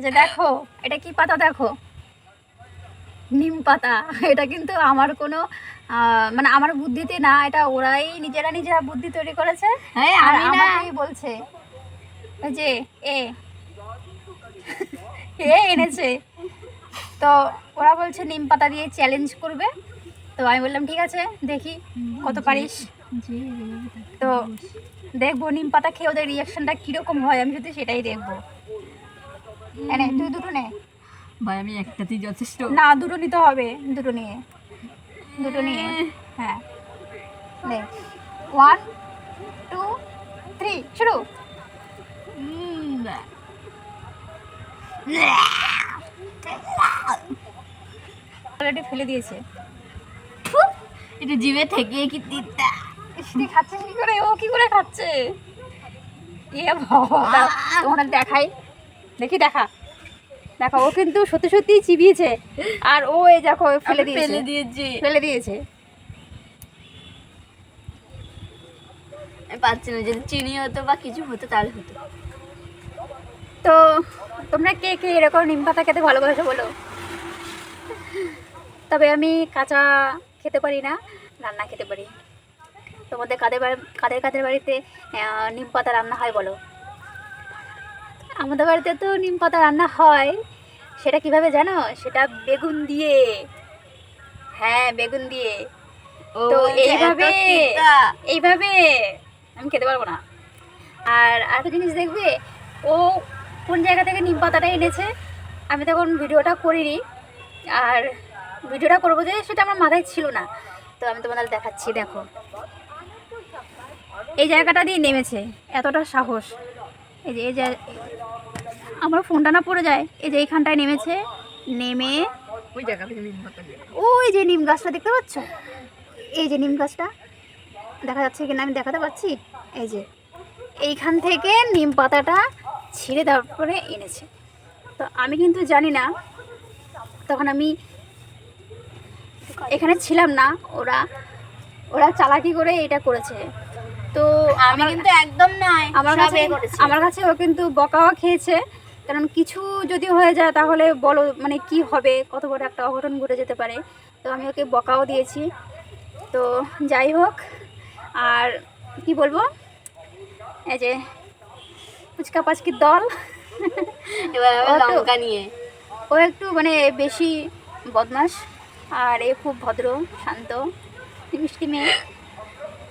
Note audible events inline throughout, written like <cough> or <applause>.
এই যে দেখো এটা কি পাতা দেখো? নিম পাতা। এটা কিন্তু আমার কোনো মানে আমার বুদ্ধিতে না এটা ওরাই নিজেরা নিজেরা বুদ্ধি তৈরি করেছে। হ্যাঁ আর আমি না। বলছে। ওই যে এ। এ এনেছে। তো ওরা বলছে নিম পাতা দিয়ে চ্যালেঞ্জ করবে। তো আমি বললাম ঠিক আছে দেখি কত পারিস। তো দেখব নিম পাতা খেয়ে ওদের রিয়াকশনটা কীরকম হয় আমি শুধু সেটাই দেখব। এনে তুই দুটো নে। ভাই আমি একটাতেই যথেষ্ট। না দুটো নিতে হবে দুটো নিয়ে। দুটো নিয়ে। হ্যাঁ। নে। ওয়ান টু থ্রি শুরু। উম, ফেলে দিয়েছে। এটা জিভে থেকে কি তিতা। তুই খাচ্ছিস কি করে? ও কি করে খাচ্ছে? এ বাবা তোমাদের দেখাই। দেখি দেখা। দেখো ও কিন্তু সত্যি সত্যি চিবিয়েছে। আর ও এই দেখো ফেলে দিয়েছে। ফেলে দিয়েছি। ফেলে দিয়েছে। পাচ্ছি না যদি চিনি হতো বা কিছু হতো তাহলে হতো। তো তোমরা কে কে এরকম নিম পাতা খেতে ভালোবাসো বলো? তবে আমি কাঁচা খেতে পারি না রান্না খেতে পারি। তোমাদের কাদের কাদের কাদের বাড়িতে নিম পাতা রান্না হয় বলো? আমাদের বাড়িতে তো নিম পাতা রান্না হয়। সেটা কীভাবে জানো? সেটা বেগুন দিয়ে। হ্যাঁ বেগুন দিয়ে। তো এইভাবে এইভাবে আমি খেতে পারব না। আর আরেকটা জিনিস দেখবে ও কোন জায়গা থেকে নিম পাতাটা এনেছে আমি তখন ভিডিওটা করিনি। আর ভিডিওটা করব যে সেটা আমার মাথায় ছিল না। তো আমি তোমাদের দেখাচ্ছি দেখো। এই জায়গাটা দিয়ে নেমেছে এতটা সাহস। এই যে এই যে আমার ফোনটা না পড়ে যায়। এই যে এইখানটায় নেমেছে নেমে ওই যে নিম গাছটা দেখতে পাচ্ছ? এই যে নিম গাছটা দেখা যাচ্ছে কিনা আমি দেখাতে পাচ্ছি? এই যে এইখান থেকে নিম পাতাটা ছিঁড়ে তারপরে এনেছে। তো আমি কিন্তু জানি না তখন আমি এখানে ছিলাম না ওরা ওরা চালাকি করে এটা করেছে। তো আমি আমার কিন্তু একদম নয় আমার কাছে আমার কাছে ও কিন্তু বকাও খেয়েছে। কারণ কিছু যদি হয়ে যায় তাহলে বলো মানে কি হবে? কত বড় একটা অঘটন ঘটে যেতে পারে। তো আমি ওকে বকাও দিয়েছি। তো যাই হোক আর কি বলব? এই যে ফুচকা পাচকির দল? লঙ্কা নিয়ে। ও একটু মানে বেশি বদমাস আর এ খুব ভদ্র শান্ত। মিষ্টি মেয়ে?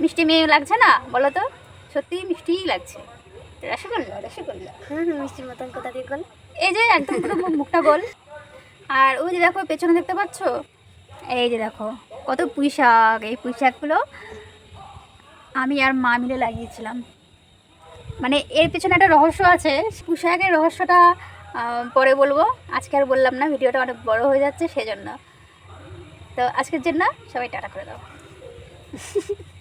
মিষ্টি মেয়ে লাগছে না? বলো তো? সত্যি মিষ্টিই লাগছে। রসগোল্লা রসগোল্লা। হুম মিষ্টির মতন কোথা দিয়ে গেল এই যে একদম পুরো মুখটা গোল আর ওই যে দেখো পেছনে দেখতে পাচ্ছ? এই যে দেখো কত পুঁই শাক এই পুঁই শাকগুলো আমি আর মা মিলে লাগিয়েছিলাম। মানে এর পেছনে একটা রহস্য আছে। পুঁই শাকের রহস্যটা পরে বলব। আজকে আর বললাম না ভিডিওটা অনেক বড় হয়ে যাচ্ছে সেজন্য। তো আজকের জন্য সবাই টাটা করে দাও। <laughs>